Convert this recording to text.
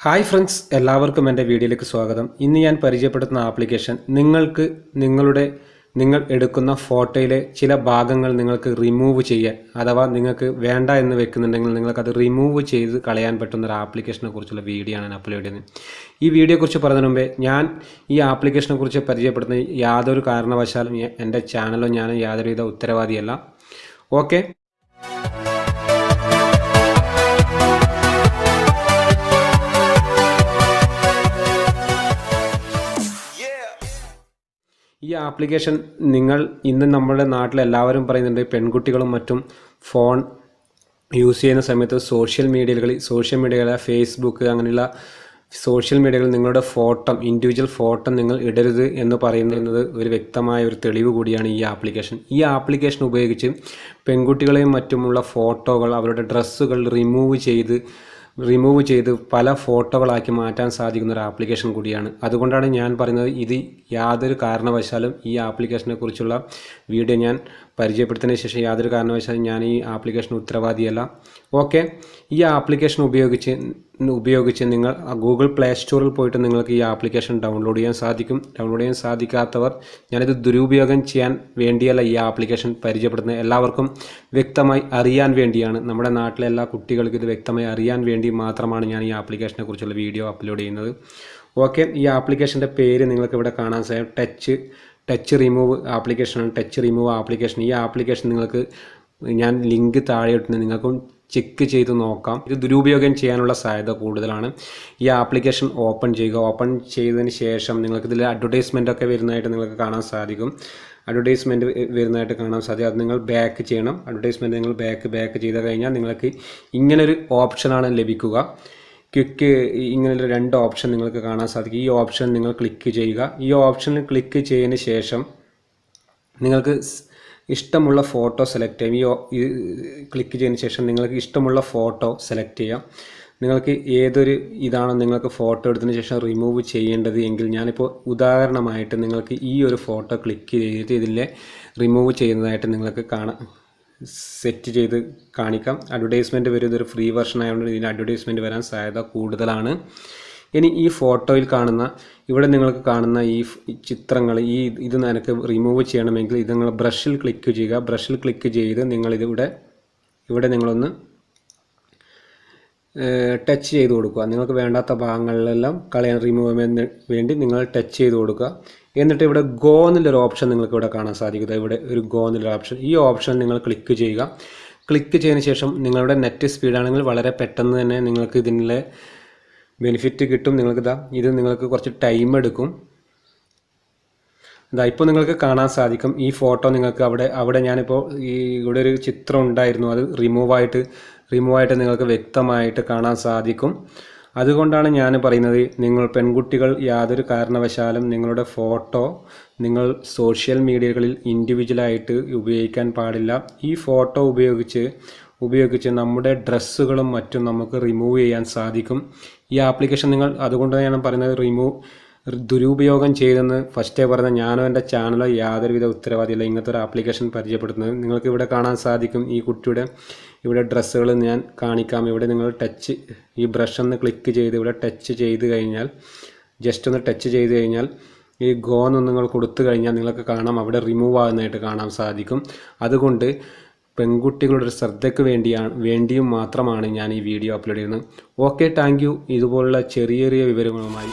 Hi friends എല്ലാവർക്കും എന്റെ വീഡിയോയിലേക്ക് സ്വാഗതം. ഇന്ന് ഞാൻ പരിചയപ്പെടുത്തുന്ന ആപ്ലിക്കേഷൻ നിങ്ങൾക്ക് നിങ്ങളുടെ നിങ്ങൾ എടുക്കുന്ന ഫോട്ടോയിലെ ചില ഭാഗങ്ങൾ നിങ്ങൾക്ക് റിമൂവ് ചെയ്യാൻ അഥവാ നിങ്ങൾക്ക് വേണ്ട എന്ന് വെക്കുന്നുണ്ടെങ്കിൽ നിങ്ങൾക്കത് റിമൂവ് ചെയ്ത് കളയാൻ പറ്റുന്ന ഒരു ആപ്ലിക്കേഷനെ കുറിച്ചുള്ള വീഡിയോ ആണ് ഞാൻ അപ്ലോഡ് ചെയ്യുന്നത്. ഈ വീഡിയോയെക്കുറിച്ച് പറയുന്നതിന് മുമ്പേ ഞാൻ ഈ ആപ്ലിക്കേഷനെ കുറിച്ച് പരിചയപ്പെടുന്ന യാതൊരു കാരണവശാലും എന്റെ ചാനലോ ഞാൻ യാതൊരുവിധ ഉത്തരവാദിയല്ല. ഓക്കെ ഈ ആപ്ലിക്കേഷൻ നിങ്ങൾ ഇന്ന് നമ്മുടെ നാട്ടിൽ എല്ലാവരും പറയുന്നുണ്ട് പെൺകുട്ടികളും മറ്റും ഫോൺ യൂസ് ചെയ്യുന്ന സമയത്ത് സോഷ്യൽ മീഡിയകളിൽ സോഷ്യൽ മീഡിയകളെ ഫേസ്ബുക്ക് അങ്ങനെയുള്ള സോഷ്യൽ മീഡിയകളിൽ നിങ്ങളുടെ ഫോട്ടോ ഇൻഡിവിജ്വൽ ഫോട്ടോ നിങ്ങൾ ഇടരുത് എന്ന് പറയുന്നത് ഒരു വ്യക്തമായ ഒരു തെളിവ് കൂടിയാണ് ഈ ആപ്ലിക്കേഷൻ. ഈ ആപ്ലിക്കേഷൻ ഉപയോഗിച്ച് പെൺകുട്ടികളെയും മറ്റുമുള്ള ഫോട്ടോകൾ അവരുടെ ഡ്രസ്സുകൾ റിമൂവ് ചെയ്ത് റിമൂവ് ചെയ്ത് പല ഫോട്ടോകളാക്കി മാറ്റാൻ സാധിക്കുന്ന ഒരു ആപ്ലിക്കേഷൻ കൂടിയാണ്. അതുകൊണ്ടാണ് ഞാൻ പറയുന്നത് ഇത് യാതൊരു കാരണവശാലും ഈ ആപ്ലിക്കേഷനെ കുറിച്ചുള്ള വീഡിയോ ഞാൻ പരിചയപ്പെടുത്തിയതിന് ശേഷം യാതൊരു കാരണവശാലും ഞാൻ ഈ ആപ്ലിക്കേഷൻ ഉത്തരവാദിയല്ല. ഓക്കെ? ഈ ആപ്ലിക്കേഷൻ ഉപയോഗിച്ച് ഉപയോഗിച്ച് നിങ്ങൾ ഗൂഗിൾ പ്ലേ സ്റ്റോറിൽ പോയിട്ട് നിങ്ങൾക്ക് ഈ ആപ്ലിക്കേഷൻ ഡൗൺലോഡ് ചെയ്യാൻ സാധിക്കും. ഡൗൺലോഡ് ചെയ്യാൻ സാധിക്കാത്തവർ ഞാനിത് ദുരുപയോഗം ചെയ്യാൻ വേണ്ടിയല്ല ഈ ആപ്ലിക്കേഷൻ പരിചയപ്പെടുത്തുന്നത്. എല്ലാവർക്കും വ്യക്തമായി അറിയാൻ വേണ്ടിയാണ്. നമ്മുടെ നാട്ടിലെ എല്ലാ കുട്ടികൾക്കും ഇത് വ്യക്തമായി അറിയാൻ വേണ്ടി മാത്രമാണ് ഞാൻ ഈ ആപ്ലിക്കേഷനെ കുറിച്ചുള്ള വീഡിയോ അപ്ലോഡ് ചെയ്യുന്നത്. ഓക്കെ? ഈ ആപ്ലിക്കേഷന്റെ പേര് നിങ്ങൾക്ക് ഇവിടെ കാണാൻ സാധിക്കും. ടച്ച് ടച്ച് റിമൂവ് ആപ്ലിക്കേഷനാണ് ടച്ച് റിമൂവ് ആപ്ലിക്കേഷൻ ഈ ആപ്ലിക്കേഷൻ നിങ്ങൾക്ക് ഞാൻ ലിങ്ക് താഴെ ഇട്ടുണ്ട് നിങ്ങൾക്കും ചെക്ക് ചെയ്ത് നോക്കാം. ഇത് ദുരുപയോഗം ചെയ്യാനുള്ള സാധ്യത കൂടുതലാണ്. ഈ ആപ്ലിക്കേഷൻ ഓപ്പൺ ചെയ്യുക. ഓപ്പൺ ചെയ്തതിന് ശേഷം നിങ്ങൾക്ക് ഇതിൽ അഡ്വർടൈസ്മെന്റ് ഒക്കെ വരുന്നതായിട്ട് നിങ്ങൾക്ക് കാണാൻ സാധിക്കും. അഡ്വർടൈസ്മെന്റ് വരുന്നതായിട്ട് കാണാൻ സാധിക്കും. അത് നിങ്ങൾ ബാക്ക് ചെയ്യണം. അഡ്വർടൈസ്മെന്റ് നിങ്ങൾ ബാക്ക് ബാക്ക് ചെയ്ത് കഴിഞ്ഞാൽ നിങ്ങൾക്ക് ഇങ്ങനൊരു ഓപ്ഷനാണ് ലഭിക്കുക. ക്വിക്ക് ഇങ്ങനെയുള്ള രണ്ട് ഓപ്ഷൻ നിങ്ങൾക്ക് കാണാൻ സാധിക്കും. ഈ ഓപ്ഷൻ നിങ്ങൾ ക്ലിക്ക് ചെയ്യുക. ഈ ഓപ്ഷനിൽ ക്ലിക്ക് ചെയ്തതിന് ശേഷം നിങ്ങൾക്ക് ഇഷ്ടമുള്ള ഫോട്ടോ സെലക്ട് ചെയ്യാം. ഈ ക്ലിക്ക് ചെയ്തതിന് ശേഷം നിങ്ങൾക്ക് ഇഷ്ടമുള്ള ഫോട്ടോ സെലക്ട് ചെയ്യാം. നിങ്ങൾക്ക് ഏതൊരു ഇതാണോ നിങ്ങൾക്ക് ഫോട്ടോ എടുത്തതിന് ശേഷം റിമൂവ് ചെയ്യേണ്ടത് എങ്കിൽ ഞാനിപ്പോൾ ഉദാഹരണമായിട്ട് നിങ്ങൾക്ക് ഈ ഒരു ഫോട്ടോ ക്ലിക്ക് ചെയ്തിട്ട് ഇതിലെ റിമൂവ് ചെയ്യുന്നതായിട്ട് നിങ്ങൾക്ക് കാണാം. സെറ്റ് ചെയ്ത് കാണിക്കാം. അഡ്വർടൈസ്മെന്റ് വരും ഇതൊരു ഫ്രീ വെർഷൻ ആയതുകൊണ്ട് ഇതിന് അഡ്വർടൈസ്മെന്റ് വരാൻ സാധ്യത കൂടുതലാണ്. ഇനി ഈ ഫോട്ടോയിൽ കാണുന്ന ഇവിടെ നിങ്ങൾക്ക് കാണുന്ന ഈ ചിത്രങ്ങൾ ഈ ഇത് നിനക്ക് റിമൂവ് ചെയ്യണമെങ്കിൽ ഇത് നിങ്ങൾ ബ്രഷിൽ ക്ലിക്ക് ചെയ്യുക. ബ്രഷിൽ ക്ലിക്ക് ചെയ്ത് നിങ്ങളിതിവിടെ ഇവിടെ നിങ്ങളൊന്ന് ടച്ച് ചെയ്ത് കൊടുക്കുക. നിങ്ങൾക്ക് വേണ്ടാത്ത ഭാഗങ്ങളിലെല്ലാം കളയാൻ റിമൂവ് ചെയ്യാൻ വേണ്ടി നിങ്ങൾ ടച്ച് ചെയ്ത് കൊടുക്കുക. എന്നിട്ട് ഇവിടെ ഗോ എന്നുള്ളൊരു ഓപ്ഷൻ നിങ്ങൾക്ക് ഇവിടെ കാണാൻ സാധിക്കും. ഇവിടെ ഒരു ഗോ എന്നുള്ളൊരു ഓപ്ഷൻ ഈ ഓപ്ഷൻ നിങ്ങൾ ക്ലിക്ക് ചെയ്യുക. ക്ലിക്ക് ചെയ്തതിന് ശേഷം നിങ്ങളുടെ നെറ്റ് സ്പീഡാണെങ്കിൽ വളരെ പെട്ടെന്ന് തന്നെ നിങ്ങൾക്ക് ഇതിന്റെ ബെനിഫിറ്റ് കിട്ടും. നിങ്ങൾക്ക് ഇതാ ഇത് നിങ്ങൾക്ക് കുറച്ച് ടൈം എടുക്കും. ഇതാ ഇപ്പോൾ നിങ്ങൾക്ക് കാണാൻ സാധിക്കും. ഈ ഫോട്ടോ നിങ്ങൾക്ക് അവിടെ അവിടെ ഞാനിപ്പോൾ ഈ ഇവിടെ ഒരു ചിത്രം ഉണ്ടായിരുന്നു. അത് റിമൂവായിട്ട് റിമൂവായിട്ട് നിങ്ങൾക്ക് വ്യക്തമായിട്ട് കാണാൻ സാധിക്കും. അതുകൊണ്ടാണ് ഞാൻ പറയുന്നത് നിങ്ങൾ പെൺകുട്ടികൾ യാതൊരു കാരണവശാലും നിങ്ങളുടെ ഫോട്ടോ നിങ്ങൾ സോഷ്യൽ മീഡിയകളിൽ ഇൻഡിവിജ്വലായിട്ട് ഉപയോഗിക്കാൻ പാടില്ല. ഈ ഫോട്ടോ ഉപയോഗിച്ച് ഉപയോഗിച്ച് നമ്മുടെ ഡ്രസ്സുകളും മറ്റും നമുക്ക് റിമൂവ് ചെയ്യാൻ സാധിക്കും. ഈ ആപ്ലിക്കേഷൻ നിങ്ങൾ അതുകൊണ്ട് ഞാൻ പറയുന്നത് റിമൂവ് ദുരുപയോഗം ചെയ്തെന്ന് ഫസ്റ്റേ പറഞ്ഞ ഞാനോ എന്റെ ചാനലോ യാതൊരുവിധ ഉത്തരവാദിയില്ല. ഇങ്ങനത്തെ ഒരു ആപ്ലിക്കേഷൻ പരിചയപ്പെടുത്തുന്നത്. നിങ്ങൾക്ക് ഇവിടെ കാണാൻ സാധിക്കും ഈ കുട്ടിയുടെ ഇവിടെ ഡ്രസ്സുകൾ ഞാൻ കാണിക്കാം. ഇവിടെ നിങ്ങൾ ടച്ച് ഈ ബ്രഷ് ഒന്ന് ക്ലിക്ക് ചെയ്ത് ഇവിടെ ടച്ച് ചെയ്ത് കഴിഞ്ഞാൽ ജസ്റ്റ് ഒന്ന് ടച്ച് ചെയ്ത് കഴിഞ്ഞാൽ ഈ ഗോ എന്ന് നിങ്ങൾ കൊടുത്തു കഴിഞ്ഞാൽ നിങ്ങൾക്ക് കാണാം. അവിടെ റിമൂവ് ആകുന്നതായിട്ട് കാണാൻ സാധിക്കും. അതുകൊണ്ട് പെൺകുട്ടികളുടെ ശ്രദ്ധയ്ക്ക് വേണ്ടിയാണ് വേണ്ടിയും മാത്രമാണ് ഞാൻ ഈ വീഡിയോ അപ്ലോഡ് ചെയ്യുന്നത്. ഓക്കെ താങ്ക് ഇതുപോലുള്ള ചെറിയ ചെറിയ വിവരങ്ങളുമായി